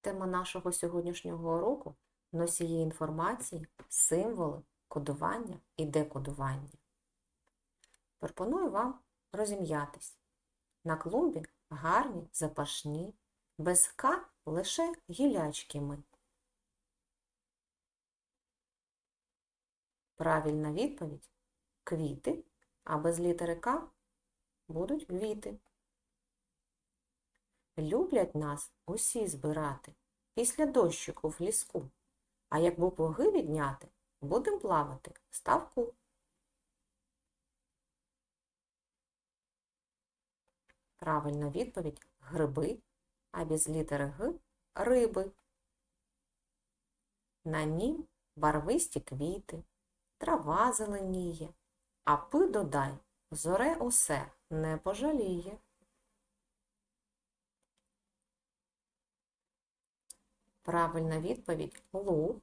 Тема нашого сьогоднішнього уроку носії інформації, символи, кодування і декодування. Пропоную вам розім'ятись. На клумбі гарні, запашні, без К лише гілячки ми. Правильна відповідь квіти, а без літери К будуть віти. Люблять нас усі збирати після дощику в ліску. А як бупоги відняти, будем плавати в ставку. Правильна відповідь гриби, а без літери Г риби. На нім барвисті квіти, трава зеленіє, а пи додай, зоре усе не пожаліє. Правильна відповідь луг,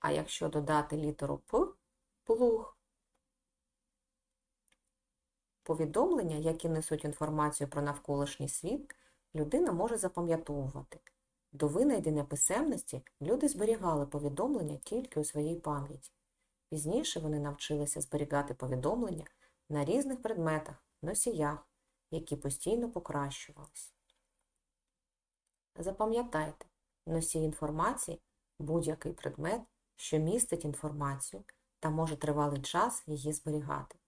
а якщо додати літеру П плуг. Повідомлення, які несуть інформацію про навколишній світ, людина може запам'ятовувати. До винайдення писемності люди зберігали повідомлення тільки у своїй пам'яті. Пізніше вони навчилися зберігати повідомлення на різних предметах, носіях, які постійно покращувалися. Запам'ятайте, носій інформації будь-який предмет, що містить інформацію та може тривалий час її зберігати.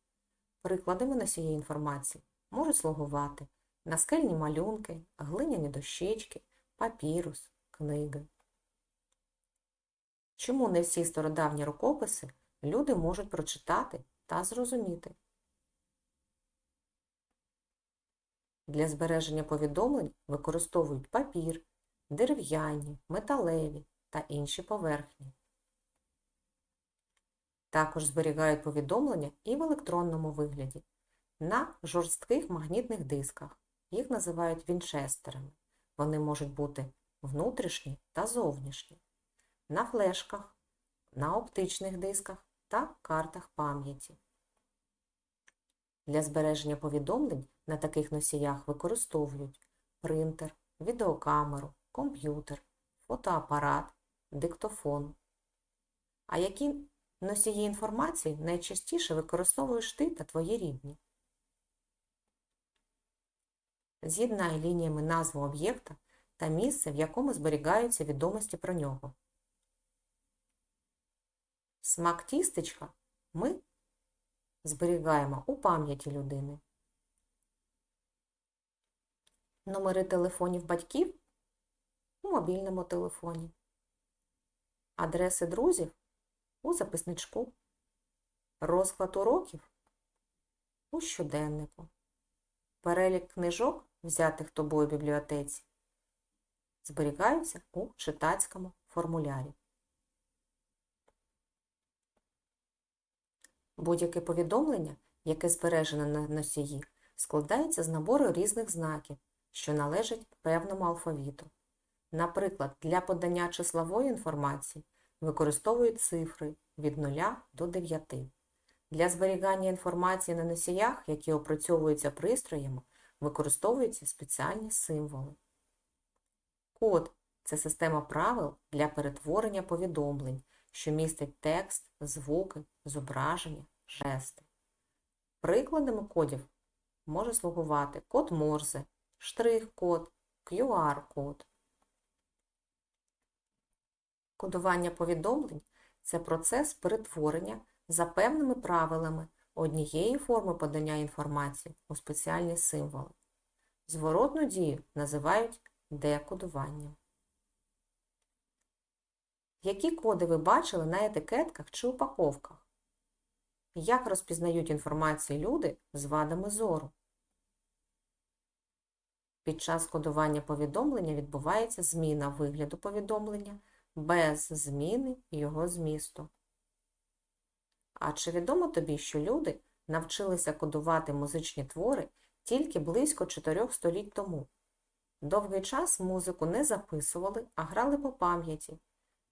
Прикладами носієї інформації можуть слугувати наскельні малюнки, глиняні дощечки, папірус, книги. Чому не всі стародавні рукописи люди можуть прочитати та зрозуміти? Для збереження повідомлень використовують папір, дерев'яні, металеві та інші поверхні. Також зберігають повідомлення і в електронному вигляді на жорстких магнітних дисках. Їх називають вінчестерами. Вони можуть бути внутрішні та зовнішні, на флешках, на оптичних дисках та картах пам'яті. Для збереження повідомлень на таких носіях використовують принтер, відеокамеру, комп'ютер, фотоапарат, диктофон. А які носії інформації найчастіше використовуєш ти та твої рідні? З'єднай лініями назву об'єкта та місце, в якому зберігаються відомості про нього. Смак тістечка ми зберігаємо у пам'яті людини. Номери телефонів батьків у мобільному телефоні. Адреси друзів у записничку. Розклад уроків у щоденнику. Перелік книжок, взятих тобою в бібліотеці, зберігаються у читацькому формулярі. Будь-яке повідомлення, яке збережене на носії, складається з набору різних знаків, що належать певному алфавіту. Наприклад, для подання числової інформації використовують цифри від 0 до 9. Для зберігання інформації на носіях, які опрацьовуються пристроями, використовуються спеціальні символи. Код це система правил для перетворення повідомлень, що містить текст, звуки, зображення, жести. Прикладами кодів може слугувати код Морзе, штрих-код, QR-код. Кодування повідомлень це процес перетворення за певними правилами однієї форми подання інформації у спеціальні символи. Зворотну дію називають декодуванням. Які коди ви бачили на етикетках чи упаковках? Як розпізнають інформацію люди з вадами зору? Під час кодування повідомлення відбувається зміна вигляду повідомлення без зміни його змісту. А чи відомо тобі, що люди навчилися кодувати музичні твори тільки близько 4 століть тому? Довгий час музику не записували, а грали по пам'яті,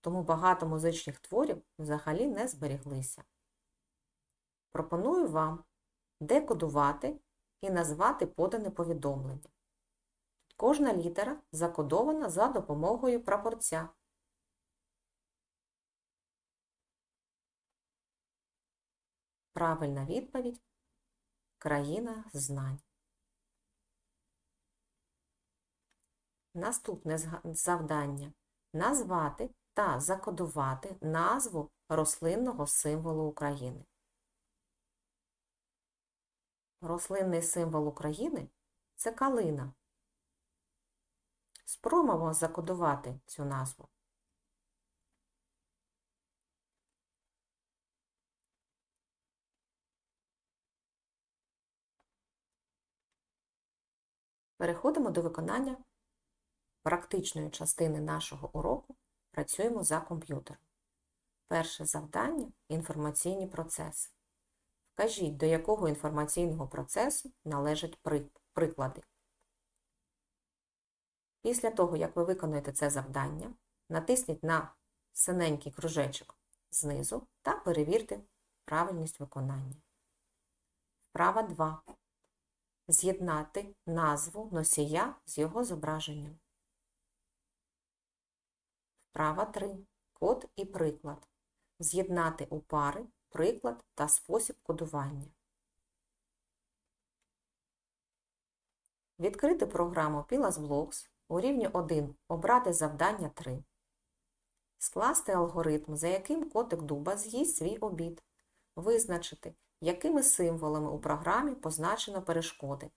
тому багато музичних творів взагалі не зберіглися. Пропоную вам декодувати і назвати подане повідомлення. Кожна літера закодована за допомогою прапорця. Правильна відповідь країна знань. Наступне завдання назвати та закодувати назву рослинного символу України. Рослинний символ України це калина. Спробуємо закодувати цю назву. Переходимо до виконання практичної частини нашого уроку. Працюємо за комп'ютером. Перше завдання інформаційні процеси. Вкажіть, до якого інформаційного процесу належать приклади. Після того, як ви виконуєте це завдання, натисніть на синенький кружечок знизу та перевірте правильність виконання. Вправа 2. З'єднати назву носія з його зображенням. Вправа 3. Код і приклад. З'єднати у пари приклад та спосіб кодування. Відкрити програму Pilas Blocks у рівні 1. Обрати завдання 3. Скласти алгоритм, за яким котик дуба з'їсть свій обід. Визначити, якими символами у програмі позначено перешкоди.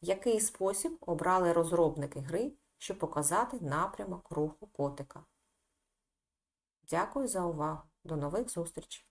Який спосіб обрали розробники гри, щоб показати напрямок руху котика. Дякую за увагу. До нових зустрічей!